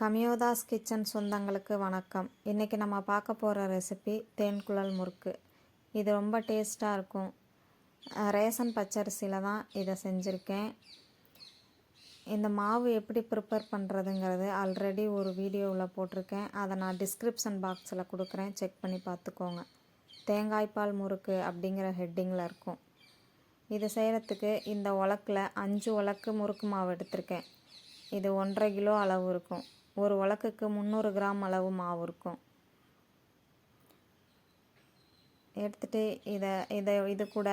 கமியோதாஸ் kitchen சொந்தங்களுக்கு வணக்கம். இன்றைக்கி நம்ம பார்க்க போகிற ரெசிபி தேன்குழல் முறுக்கு. இது ரொம்ப டேஸ்ட்டாக இருக்கும். ரேசன் பச்சரிசியில் தான் இதை செஞ்சுருக்கேன். இந்த மாவு எப்படி ப்ரிப்பேர் பண்ணுறதுங்கிறது ஆல்ரெடி ஒரு வீடியோவில் போட்டிருக்கேன். அதை நான் டிஸ்கிரிப்ஷன் பாக்ஸில் கொடுக்குறேன். செக் பண்ணி பார்த்துக்கோங்க. தேங்காய்பால் முறுக்கு அப்படிங்கிற ஹெட்டிங்கில் இருக்கும். இது செய்கிறதுக்கு இந்த உலக்கில் அஞ்சு உலக்கு முறுக்கு மாவு எடுத்திருக்கேன். இது ஒன்றரை கிலோ அளவு இருக்கும். ஒரு உலக்குக்கு முந்நூறு கிராம் அளவு மாவு இருக்கும். எடுத்துகிட்டு இதை இதை இது கூட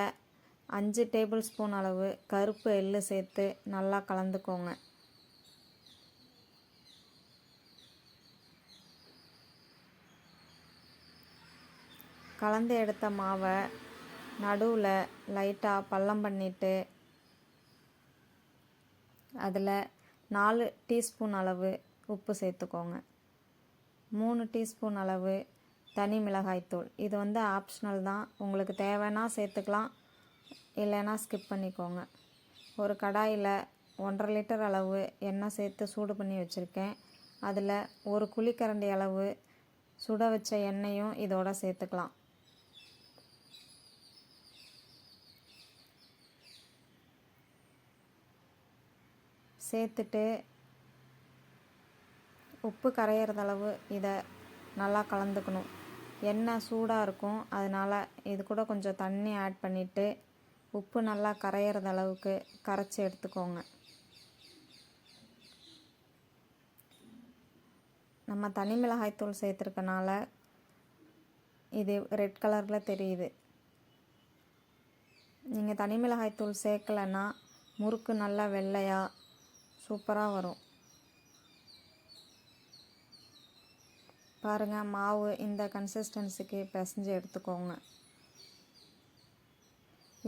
அஞ்சு டேபிள் ஸ்பூன் அளவு கருப்பு எள்ளு சேர்த்து நல்லா கலந்துக்கோங்க. கலந்து எடுத்த மாவை நடுவில் லைட்டாக பள்ளம் பண்ணிவிட்டு அதில் நாலு டீஸ்பூன் அளவு உப்பு சேர்த்துக்கோங்க. மூணு டீஸ்பூன் அளவு தனி மிளகாய்த்தூள். இது வந்து ஆப்ஷனல் தான். உங்களுக்கு தேவைன்னா சேர்த்துக்கலாம். இல்லைன்னா ஸ்கிப் பண்ணிக்கோங்க. ஒரு கடாயில் ஒன்றரை லிட்டர் அளவு எண்ணெய் சேர்த்து சூடு பண்ணி வச்சுருக்கேன். அதில் ஒரு குழிக்கரண்டி அளவு சுட வச்ச எண்ணெயும் இதோட சேர்த்துக்கலாம். சேர்த்துட்டு உப்பு கரையிறதளவு அளவு இதை நல்லா கலந்துக்கணும். எண்ணெய் சூடாக இருக்கும். அதனால் இது கூட கொஞ்சம் தண்ணி ஆட் பண்ணிவிட்டு உப்பு நல்லா கரையிறது அளவுக்கு கரைச்சி எடுத்துக்கோங்க. நம்ம தனி மிளகாய்த்தூள் சேர்த்துருக்கனால இது ரெட் கலரில் தெரியுது. நீங்கள் தனி மிளகாய்த்தூள் சேர்க்கலைன்னா முறுக்கு நல்லா வெள்ளையாக சூப்பராக வரும். பாருங்கள் மாவு இந்த கன்சிஸ்டன்சிக்கு பிசைஞ்சு எடுத்துக்கோங்க.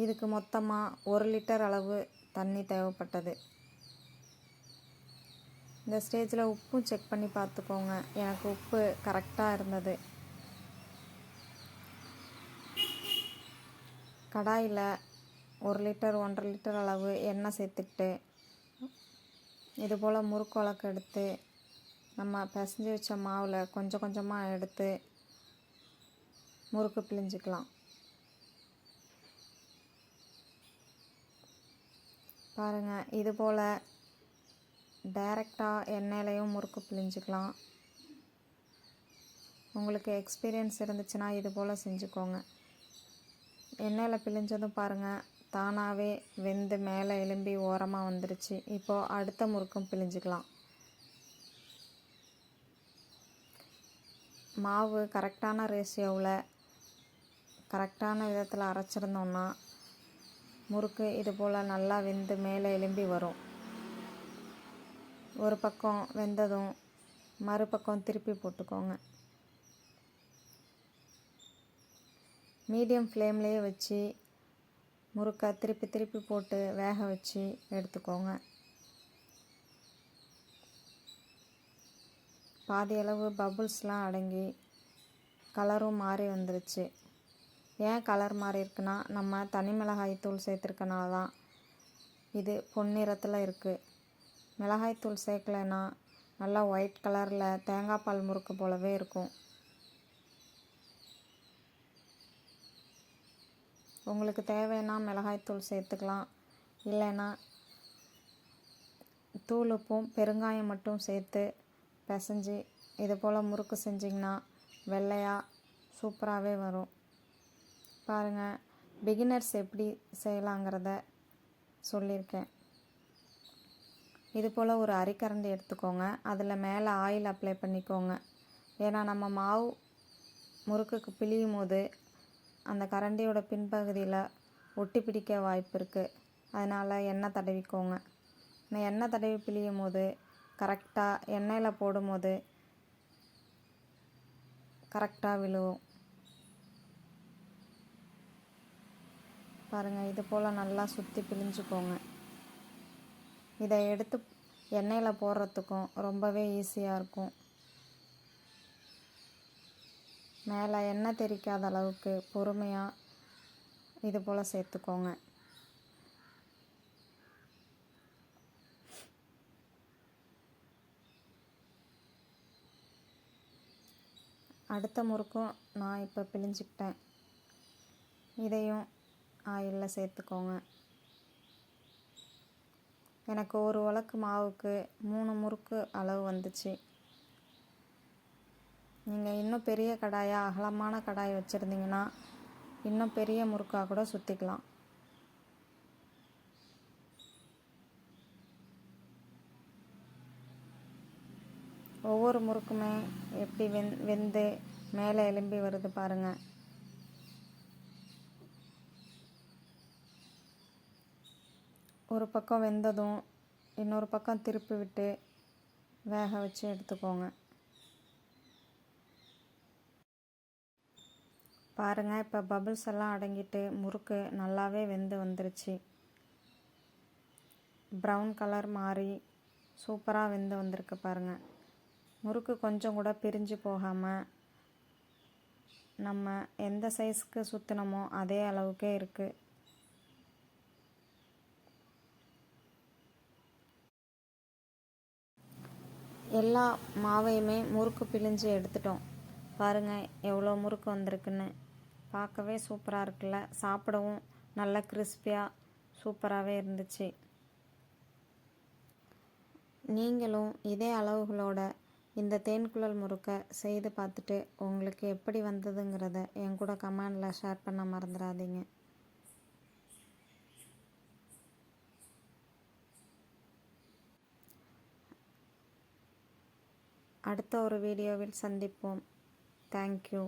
இதுக்கு மொத்தமாக ஒரு லிட்டர் அளவு தண்ணி தேவைப்பட்டது. இந்த ஸ்டேஜில் உப்பும் செக் பண்ணி பார்த்துக்கோங்க. எனக்கு உப்பு கரெக்டாக இருந்தது. கடாயில் ஒரு லிட்டர் ஒன்றரை லிட்டர் அளவு எண்ணெய் சேர்த்துக்கிட்டு இது போல் முறுக்கு வழக்கு எடுத்து நம்ம பிசைஞ்சு வச்ச மாவில் கொஞ்சம் கொஞ்சமாக எடுத்து முறுக்கு பிழிஞ்சிக்கலாம். பாருங்கள் இது போல் டைரெக்டாக எண்ணெயிலையும் முறுக்கு பிழிஞ்சிக்கலாம். உங்களுக்கு எக்ஸ்பீரியன்ஸ் இருந்துச்சுன்னா இது போல் செஞ்சுக்கோங்க. எண்ணெயில் பிழிஞ்சதும் பாருங்கள் தானாகவே வெந்து மேலே எலும்பி ஓரமாக வந்துருச்சு. இப்போது அடுத்த முறுக்கும் பிழிஞ்சிக்கலாம். மாவு கரெக்டான ரேஷியோவில் கரெக்டான விதத்தில் அரைச்சிருந்தோம்னா முறுக்கு இது போல் நல்லா வெந்து மேலே எலும்பி வரும். ஒரு பக்கம் வெந்ததும் மறுபக்கம் திருப்பி போட்டுக்கோங்க. மீடியம் ஃப்ளேம்லேயே வச்சு முறுக்கை திருப்பி திருப்பி போட்டு வேக வச்சு எடுத்துக்கோங்க. பாதியளவு பபுள்ஸ்லாம் அடங்கி கலரும் மாறி வந்துருச்சு. ஏன் கலர் மாறி இருக்குன்னா நம்ம தனி மிளகாய் தூள் சேர்த்துருக்கனால தான் இது பொன்னிறத்தில் இருக்குது மிளகாய் தூள் சேர்க்கலைன்னா நல்லா ஒயிட் கலரில் தேங்காய் பால் முறுக்கு போலவே இருக்கும். உங்களுக்கு தேவைன்னா மிளகாய்த்தூள் சேர்த்துக்கலாம். இல்லைன்னா தூள் உப்பும் பெருங்காயம் மட்டும் சேர்த்து பிசைஞ்சு இது போல் முறுக்கு செஞ்சிங்கன்னா வெள்ளையாக சூப்பராகவே வரும். பாருங்கள் பிகினர்ஸ் எப்படி செய்யலாங்கிறத சொல்லியிருக்கேன். இது போல் ஒரு அரிக்கரண்டி எடுத்துக்கோங்க. அதில் மேலே ஆயில் அப்ளை பண்ணிக்கோங்க. ஏன்னா நம்ம மாவு முறுக்குக்கு பிழியும் போது அந்த கரண்டியோட பின்பகுதியில் ஒட்டி பிடிக்க வாய்ப்பு இருக்குது அதனால் எண்ணெய் தடவிக்கோங்க. நான் எண்ணெய் தடவி பிழியும் போது கரெக்டாக எண்ணெயில் போடும்போது கரெக்டாக விழுவும். பாருங்கள் இது போல் நல்லா சுற்றி பிழிஞ்சுக்கோங்க. இதை எடுத்து எண்ணெயில் போடுறதுக்கும் ரொம்பவே ஈஸியாக இருக்கும். மேலே எண்ணெய் தெரிக்காத அளவுக்கு பொறுமையாக இது போல் சேர்த்துக்கோங்க. அடுத்த முறுக்கும் நான் இப்போ பிழிஞ்சிக்கிட்டேன். இதையும் ஆயிலில் சேர்த்துக்கோங்க. எனக்கு ஒரு உலக்கு மாவுக்கு மூணு முறுக்கு அளவு வந்துச்சு. நீங்கள் இன்னும் பெரிய கடாயாக அகலமான கடாய் வச்சுருந்தீங்கன்னா இன்னும் பெரிய முறுக்காக கூட சுற்றிக்கலாம் ஒவ்வொரு முறுக்குமே எப்படி வெந் வெந்து மேலே எலும்பி வருது பாருங்கள் ஒரு பக்கம் வெந்ததும் இன்னொரு பக்கம் திருப்பி விட்டு வேக வச்சு எடுத்துக்கோங்க. பாருங்கள் இப்போ பபுள்ஸ் எல்லாம் அடங்கிட்டு முறுக்கு நல்லாவே வெந்து வந்துருச்சு. ப்ரௌன் கலர் மாறி சூப்பராக வெந்து வந்திருக்கு பாருங்கள் முறுக்கு கொஞ்சம் கூட பிரிஞ்சு போகாமல் நம்ம எந்த சைஸ்க்கு சுற்றினமோ அதே அளவுக்கே இருக்குது எல்லா மாவையுமே முறுக்கு பிழிஞ்சு எடுத்துட்டோம். பாருங்கள் எவ்வளோ முறுக்கு வந்திருக்குன்னு. பார்க்கவே சூப்பராக இருக்குல்ல? சாப்பிடவும் நல்ல கிறிஸ்பியாக சூப்பராகவே இருந்துச்சு. நீங்களும் இதே அளவுகளோட இந்த தேன்குழல் முறுக்கை செய்து பார்த்துட்டு உங்களுக்கு எப்படி வந்ததுங்கிறத என் கூட கமெண்டில் ஷேர் பண்ண மறந்துடாதீங்க. அடுத்த ஒரு வீடியோவில் சந்திப்போம். தேங்க்யூ